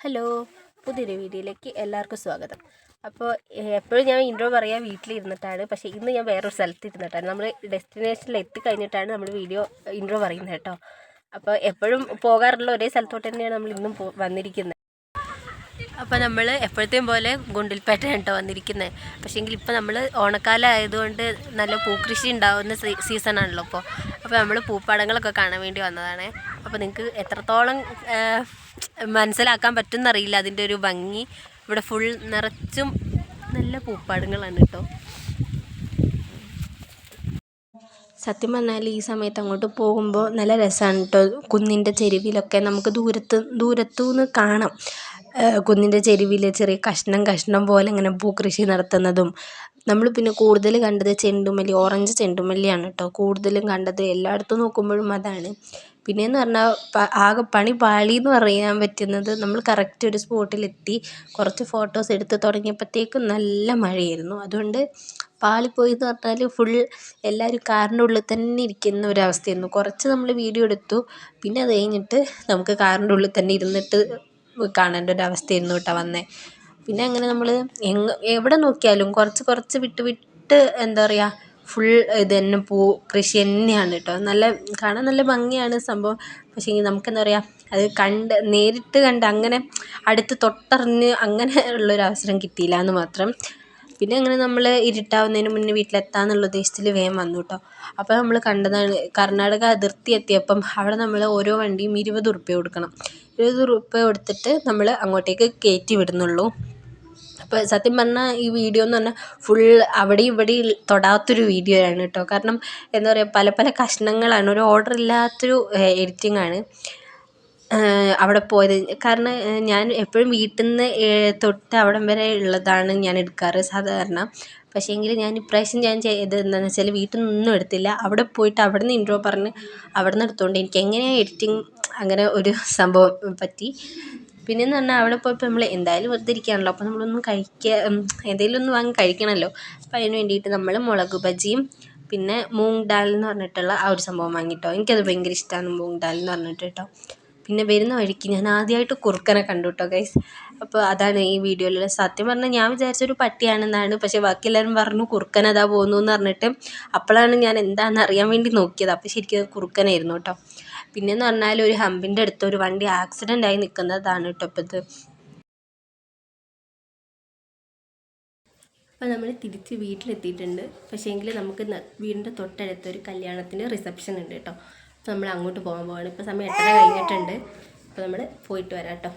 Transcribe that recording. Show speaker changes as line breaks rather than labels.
Hello പുതിയൊരു വീഡിയോയിലേക്ക് എല്ലാവർക്കും സ്വാഗതം. അപ്പോൾ എപ്പോഴും ഞാൻ ഇൻട്രോ പറയാൻ വീട്ടിലിരുന്നിട്ടാണ്. പക്ഷേ ഇന്ന് ഞാൻ വേറൊരു സ്ഥലത്ത് ഇരുന്നിട്ടാണ് നമ്മൾ ഡെസ്റ്റിനേഷനിൽ എത്തിക്കഴിഞ്ഞിട്ടാണ് നമ്മൾ വീഡിയോ ഇൻട്രോ പറയുന്നത് കേട്ടോ. അപ്പോൾ എപ്പോഴും പോകാറുള്ള ഒരേ സ്ഥലത്തോട്ട് തന്നെയാണ് നമ്മൾ ഇന്നും വന്നിരിക്കുന്നത്. അപ്പോൾ നമ്മൾ എപ്പോഴത്തെയും പോലെ ഗുണ്ടിൽപ്പേട്ട കേട്ടോ വന്നിരിക്കുന്നത് പക്ഷേങ്കിൽ ഇപ്പോൾ നമ്മൾ ഓണക്കാലം ആയതുകൊണ്ട് നല്ല പൂക്കൃഷി ഉണ്ടാകുന്ന സീസണാണല്ലോ ഇപ്പോൾ അപ്പോൾ നമ്മൾ പൂപ്പാടങ്ങളൊക്കെ കാണാൻ വേണ്ടി വന്നതാണ്. അപ്പോൾ നിങ്ങൾക്ക് എത്രത്തോളം മനസ്സിലാക്കാൻ പറ്റുമെന്നറിയില്ല അതിന്റെ ഒരു ഭംഗി. ഇവിടെ ഫുൾ നിറച്ചും നല്ല പൂപ്പാടങ്ങളാണ് കേട്ടോ. സത്യം പറഞ്ഞാൽ ഈ സമയത്ത് അങ്ങോട്ട് പോകുമ്പോൾ നല്ല രസമാണ് കേട്ടോ. കുന്നിന്റെ ചെരുവിലൊക്കെ നമുക്ക് ദൂരത്ത് ദൂരത്തു നിന്ന് കാണാം. കുന്നിന്റെ ചെരുവിൽ ചെറിയ കഷ്ണം കഷ്ണം പോലെ ഇങ്ങനെ പൂക്കൃഷി നടത്തുന്നതും നമ്മൾ പിന്നെ കൂടുതൽ കണ്ടത് ചെണ്ടുമല്ലി ഓറഞ്ച് ചെണ്ടുമല്ലിയാണ് കേട്ടോ കൂടുതലും കണ്ടത് എല്ലായിടത്തും നോക്കുമ്പോഴും അതാണ്. പിന്നെയെന്ന് പറഞ്ഞാൽ ആകെ പണി പാളി എന്ന് പറയാൻ പറ്റുന്നത് നമ്മൾ കറക്റ്റ് ഒരു സ്പോട്ടിലെത്തി കുറച്ച് ഫോട്ടോസ് എടുത്ത് തുടങ്ങിയപ്പോഴത്തേക്കും നല്ല മഴയായിരുന്നു. അതുകൊണ്ട് പാളിപ്പോയി എന്ന് പറഞ്ഞാൽ ഫുൾ എല്ലാവരും കാറിന്റെ ഉള്ളിൽ തന്നെ ഇരിക്കുന്ന ഒരവസ്ഥയായിരുന്നു. കുറച്ച് നമ്മൾ വീഡിയോ എടുത്തു പിന്നെ അത് കഴിഞ്ഞിട്ട് നമുക്ക് കാറിന്റെ ഉള്ളിൽ തന്നെ ഇരുന്നിട്ട് കാണേണ്ട ഒരു അവസ്ഥയായിരുന്നു കേട്ടോ വന്നത് പിന്നെ അങ്ങനെ നമ്മൾ എങ്ങ് എവിടെ നോക്കിയാലും കുറച്ച് കുറച്ച് വിട്ട് വിട്ട് എന്താ പറയുക ഫുൾ ഇത് തന്നെ പൂ കൃഷി തന്നെയാണ് കേട്ടോ. നല്ല കാണാൻ നല്ല ഭംഗിയാണ് സംഭവം. പക്ഷേ നമുക്ക് എന്താ പറയുക അത് കണ്ട് നേരിട്ട് കണ്ട് അങ്ങനെ അടുത്ത് തൊട്ടറിഞ്ഞ് അങ്ങനെ ഉള്ളൊരു അവസരം കിട്ടിയില്ല എന്ന് മാത്രം. പിന്നെ അങ്ങനെ നമ്മൾ ഇരുട്ടാവുന്നതിന് മുന്നേ വീട്ടിലെത്താമെന്നുള്ള ഉദ്ദേശത്തിൽ വേഗം വന്നു കേട്ടോ അപ്പോൾ നമ്മൾ കണ്ടതാണ് കർണാടക അതിർത്തി എത്തിയപ്പം അവിടെ നമ്മൾ ഓരോ വണ്ടിയും ഇരുപത് ഉറുപ്പ്യ കൊടുക്കണം. ഇരുപത് ഉറുപ്പ്യ കൊടുത്തിട്ട് നമ്മൾ അങ്ങോട്ടേക്ക് കയറ്റി വിടുന്നുള്ളൂ. അപ്പോൾ സത്യം പറഞ്ഞാൽ ഈ വീഡിയോ എന്ന് പറഞ്ഞാൽ ഫുൾ അവിടെ ഇവിടെയും തൊടാത്തൊരു വീഡിയോ ആണ് കേട്ടോ. കാരണം എന്താ പറയുക പല പല കഷ്ണങ്ങളാണ്. ഒരു ഓർഡർ ഇല്ലാത്തൊരു എഡിറ്റിംഗ് ആണ്. അവിടെ പോയത്. കാരണം ഞാൻ എപ്പോഴും വീട്ടിൽ നിന്ന് തൊട്ട് അവിടം വരെ ഉള്ളതാണ് ഞാൻ എടുക്കാറ് സാധാരണ. പക്ഷേ എങ്കിൽ ഞാൻ ഇപ്രാവശ്യം ഞാൻ ചെയ്തത് എന്താണെന്ന് വെച്ചാൽ വീട്ടിൽ നിന്നൊന്നും എടുത്തില്ല. അവിടെ പോയിട്ട് അവിടെ നിന്ന് ഇൻട്രോ പറഞ്ഞ് അവിടെ നിന്ന് എടുത്തുകൊണ്ട് എനിക്ക് എങ്ങനെയാണ് എഡിറ്റിംഗ് അങ്ങനെ ഒരു സംഭവം പറ്റി. പിന്നെയെന്ന് പറഞ്ഞാൽ അവിടെ പോയപ്പോൾ നമ്മൾ എന്തായാലും വെറുതെ ഇരിക്കുകയാണല്ലോ അപ്പോൾ നമ്മളൊന്നും കഴിക്കുക എന്തെങ്കിലും ഒന്ന് വാങ്ങി കഴിക്കണമല്ലോ അപ്പോൾ അതിന് വേണ്ടിയിട്ട് നമ്മൾ മുളക് ബജിയും പിന്നെ മൂങ് ഡാൽ എന്ന് പറഞ്ഞിട്ടുള്ള ആ ഒരു സംഭവം വാങ്ങിയിട്ടോ എനിക്കത് ഭയങ്കര ഇഷ്ടമാണ് മൂങ് ദാൽ എന്ന് പറഞ്ഞിട്ട് കേട്ടോ. പിന്നെ വരുന്ന വഴിക്ക് ഞാൻ ആദ്യമായിട്ട് കുറുക്കനെ കണ്ടു കേട്ടോ ഗൈസ് അപ്പോൾ അതാണ് ഈ വീഡിയോയിലുള്ള സത്യം. പറഞ്ഞാൽ ഞാൻ വിചാരിച്ചൊരു പട്ടിയാണെന്നാണ്. പക്ഷേ ബാക്കി എല്ലാവരും പറഞ്ഞു കുറുക്കൻ അതാ പോകുന്നു എന്ന് പറഞ്ഞിട്ട് അപ്പോഴാണ് ഞാൻ എന്താണെന്ന് അറിയാൻ വേണ്ടി നോക്കിയത്. അപ്പോൾ ശരിക്കും കുറുക്കനായിരുന്നു കേട്ടോ പിന്നെയെന്ന് പറഞ്ഞാൽ ഒരു ഹമ്പിന്റെ അടുത്ത് ഒരു വണ്ടി ആക്സിഡന്റ് ആയി നിൽക്കുന്നതാണ് കേട്ടോ ഇപ്പോൾ ഇത്. അപ്പോൾ നമ്മൾ തിരിച്ച് വീട്ടിലെത്തിയിട്ടുണ്ട്. പക്ഷേ എങ്കിൽ നമുക്ക് വീടിന്റെ തൊട്ടടുത്ത് ഒരു കല്യാണത്തിന് റിസപ്ഷൻ ഉണ്ട് കേട്ടോ നമ്മൾ അങ്ങോട്ട് പോകാൻ പോവാണ്. ഇപ്പോൾ സമയം എത്ര കഴിഞ്ഞിട്ടുണ്ട്. അപ്പോൾ നമ്മൾ പോയിട്ട് വരാം കേട്ടോ